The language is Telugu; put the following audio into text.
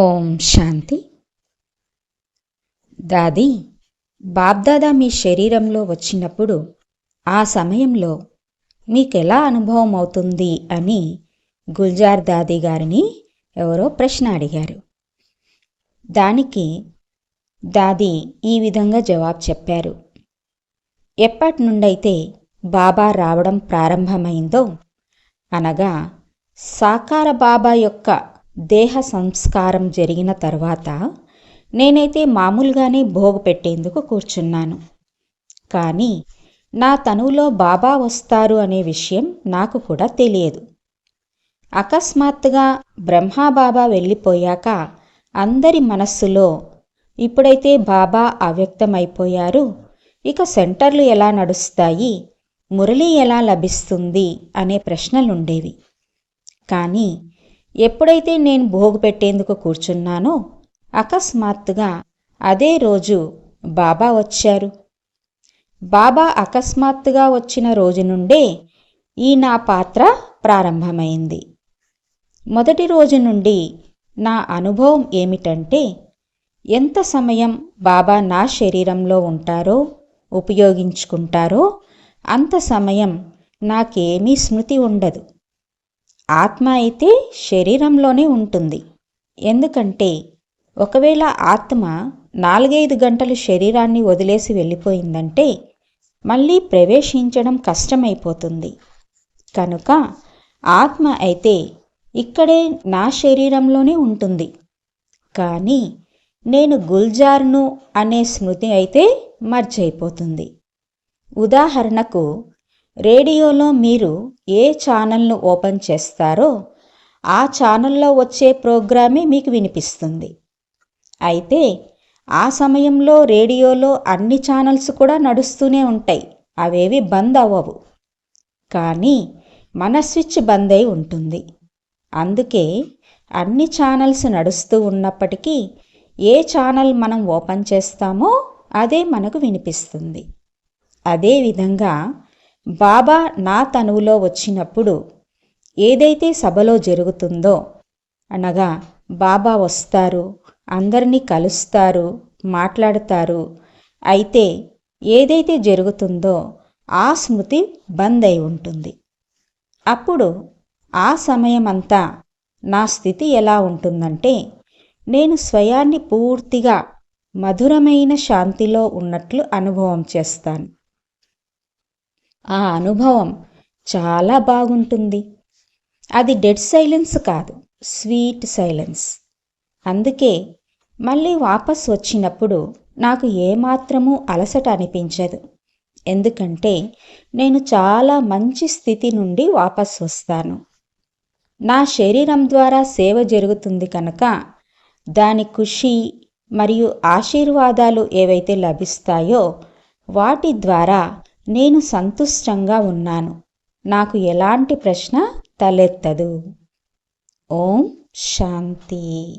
ఓం శాంతి. దాది బాబ్దాదా మీ శరీరంలో వచ్చినప్పుడు ఆ సమయంలో మీకెలా అనుభవం అవుతుంది అని గుల్జార్ దాది గారిని ఎవరో ప్రశ్న అడిగారు. దానికి దాది ఈ విధంగా జవాబు చెప్పారు. ఎప్పటి నుండైతే బాబా రావడం ప్రారంభమైందో అనగా సాకార బాబా యొక్క దేహ సంస్కారం జరిగిన తర్వాత నేనైతే మామూలుగానే భోగు పెట్టేందుకు కూర్చున్నాను. కానీ నా తనువులో బాబా వస్తారు అనే విషయం నాకు కూడా తెలియదు. అకస్మాత్తుగా బ్రహ్మాబాబా వెళ్ళిపోయాక అందరి మనస్సులో ఇప్పుడైతే బాబా అవ్యక్తమైపోయారు. ఇక సెంటర్లు ఎలా నడుస్తాయి? మురళి ఎలా లభిస్తుంది? అనే ప్రశ్నలుండేవి. కానీ ఎప్పుడైతే నేను భోగు పెట్టేందుకు కూర్చున్నానో అకస్మాత్తుగా అదే రోజు బాబా వచ్చారు. బాబా అకస్మాత్తుగా వచ్చిన రోజు నుండే ఈ నా పాత్ర ప్రారంభమైంది. మొదటి రోజు నుండి నా అనుభవం ఏమిటంటే ఎంత సమయం బాబా నా శరీరంలో ఉంటారో ఉపయోగించుకుంటారో అంత సమయం నాకేమీ స్మృతి ఉండదు. ఆత్మ అయితే శరీరంలోనే ఉంటుంది. ఎందుకంటే ఒకవేళ ఆత్మ నాలుగైదు గంటలు శరీరాన్ని వదిలేసి వెళ్ళిపోయిందంటే మళ్ళీ ప్రవేశించడం కష్టమైపోతుంది. కనుక ఆత్మ అయితే ఇక్కడే నా శరీరంలోనే ఉంటుంది. కానీ నేను గుల్జార్ను అనే స్మృతి అయితే మర్చైపోతుంది. ఉదాహరణకు రేడియోలో మీరు ఏ ఛానల్ను ఓపెన్ చేస్తారో ఆ ఛానల్లో వచ్చే ప్రోగ్రామే మీకు వినిపిస్తుంది. అయితే ఆ సమయంలో రేడియోలో అన్ని ఛానల్స్ కూడా నడుస్తూనే ఉంటాయి. అవేవి బంద్ అవ్వవు. కానీ మన స్విచ్ బంద్ అయి ఉంటుంది. అందుకే అన్ని ఛానల్స్ నడుస్తూ ఉన్నప్పటికీ ఏ ఛానల్ మనం ఓపెన్ చేస్తామో అదే మనకు వినిపిస్తుంది. అదేవిధంగా బాబా నా తనువులో వచ్చినప్పుడు ఏదైతే సభలో జరుగుతుందో అనగా బాబా వస్తారు అందరినీ కలుస్తారు మాట్లాడతారు. అయితే ఏదైతే జరుగుతుందో ఆ స్మృతి బంద్ అయి ఉంటుంది. అప్పుడు ఆ సమయమంతా నా స్థితి ఎలా ఉంటుందంటే నేను స్వయాన్ని పూర్తిగా మధురమైన శాంతిలో ఉన్నట్లు అనుభవం చేస్తాను. ఆ అనుభవం చాలా బాగుంటుంది. అది డెడ్ సైలెన్స్ కాదు స్వీట్ సైలెన్స్ అందుకే మళ్ళీ వాపస్ వచ్చినప్పుడు నాకు ఏమాత్రమూ అలసట అనిపించదు. ఎందుకంటే నేను చాలా మంచి స్థితి నుండి వాపస్ వస్తాను. నా శరీరం ద్వారా సేవ జరుగుతుంది కనుక దాని ఖుషి మరియు ఆశీర్వాదాలు ఏవైతే లభిస్తాయో వాటి ద్వారా నేను సంతుష్టంగా ఉన్నాను. నాకు ఎలాంటి ప్రశ్న తలెత్తదు. ఓం శాంతి.